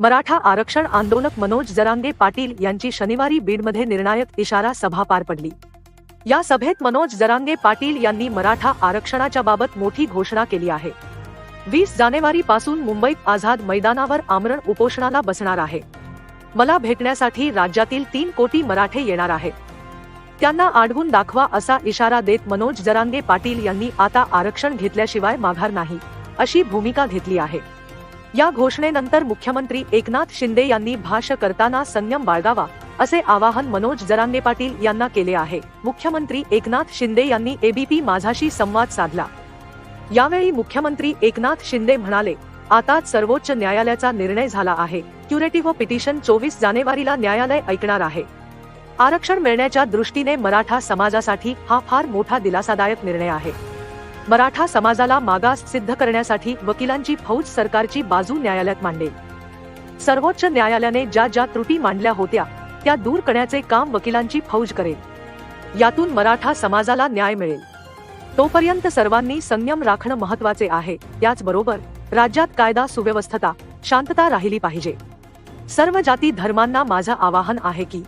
मराठा आरक्षण आंदोलक मनोज जरांगे पाटील यांची शनिवारी बीडमध्ये निर्णायक इशारा सभा पार पडली. या सभेत मनोज जरांगे पाटील यांनी मराठा आरक्षणाच्या बाबत मोठी घोषणा केली आहे. वीस जानेवारी पासून मुंबईत आझाद मैदानावर आमरण उपोषणाला बसणार आहे. मला भेटण्यासाठी राज्यातील तीन कोटी मराठे येणार आहेत. त्यांना आढवून दाखवा असा इशारा देत मनोज जरांगे पाटील यांनी आता आरक्षण घेतल्याशिवाय माघार नाही अशी भूमिका घेतली आहे. या घोषणेनंतर मुख्यमंत्री एकनाथ शिंदे यांनी भाष्य करताना संयम बाळगावा असे आवाहन मनोज जरांगे पाटील यांना केले आहे. मुख्यमंत्री एकनाथ शिंदे यांनी एबीपी माझाशी संवाद साधला. यावेळी मुख्यमंत्री एकनाथ शिंदे म्हणाले आता सर्वोच्च न्यायालयाचा निर्णय झाला आहे. क्युरेटिव्ह पिटिशन चोवीस जानेवारीला न्यायालय ऐकणार आहे. आरक्षण मिळण्याच्या दृष्टीने मराठा समाजासाठी हा फार मोठा दिलासादायक निर्णय आहे. मराठा समाजाला मागास सिद्ध करण्यासाठी वकिलांची फौज सरकारची बाजू न्यायालयात मांडेल. सर्वोच्च न्यायालयाने ज्या ज्या त्रुटी मांडल्या होत्या त्या दूर करण्याचे काम वकिलांची फौज करेल. यातून मराठा समाजाला न्याय मिळेल. तोपर्यंत सर्वांनी संयम राखणं महत्त्वाचे आहे त्याचबरोबर राज्यात कायदा सुव्यवस्थता शांतता राहिली पाहिजे. सर्व जाती धर्मांना माझं आवाहन आहे की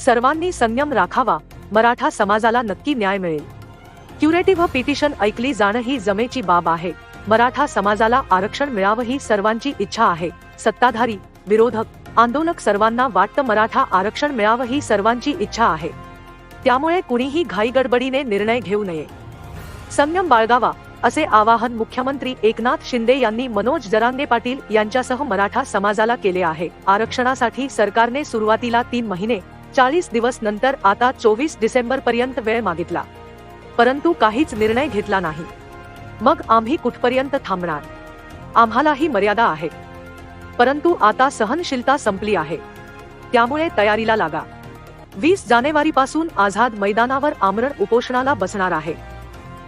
सर्वांनी संयम राखावा मराठा समाजाला नक्की न्याय मिळेल. क्युरेटिव्ह पिटिशन ऐकली जाणं ही जमेची बाब आहे. मराठा समाजाला आरक्षण मिळावं ही सर्वांची इच्छा आहे. सत्ताधारी विरोधक आंदोलक सर्वांना वाटतं मराठा आरक्षण मिळावं ही सर्वांची इच्छा आहे. त्यामुळे कुणीही घाईगडबडीने निर्णय घेऊ नये. संयम बाळगावा असे आवाहन मुख्यमंत्री एकनाथ शिंदे यांनी मनोज जरांगे पाटील यांच्यासह मराठा समाजाला केले आहे. आरक्षणासाठी सरकारने सुरुवातीला तीन महिने चाळीस दिवस नंतर आता चोवीस डिसेंबर पर्यंत वेळ मागितला. परंतु काहीच निर्णय घेतला नाही. मग आम्ही कुठपर्यंत थांबणार? आम्हालाही मर्यादा आहे. परंतु आता सहनशीलता संपली आहे. त्यामुळे तयारीला लागा. वीस जानेवारीपासून आझाद मैदानावर आमरण उपोषणाला बसणार आहे.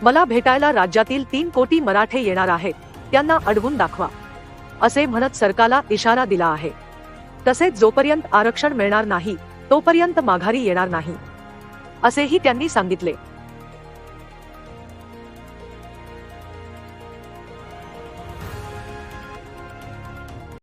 मला भेटायला राज्यातील तीन कोटी मराठे येणार आहेत त्यांना अडवून दाखवा. असे म्हणत सरकारला इशारा दिला आहे. तसेच जोपर्यंत आरक्षण मिळणार नाही तोपर्यंत माघारी येणार नाही. असेही त्यांनी सांगितले.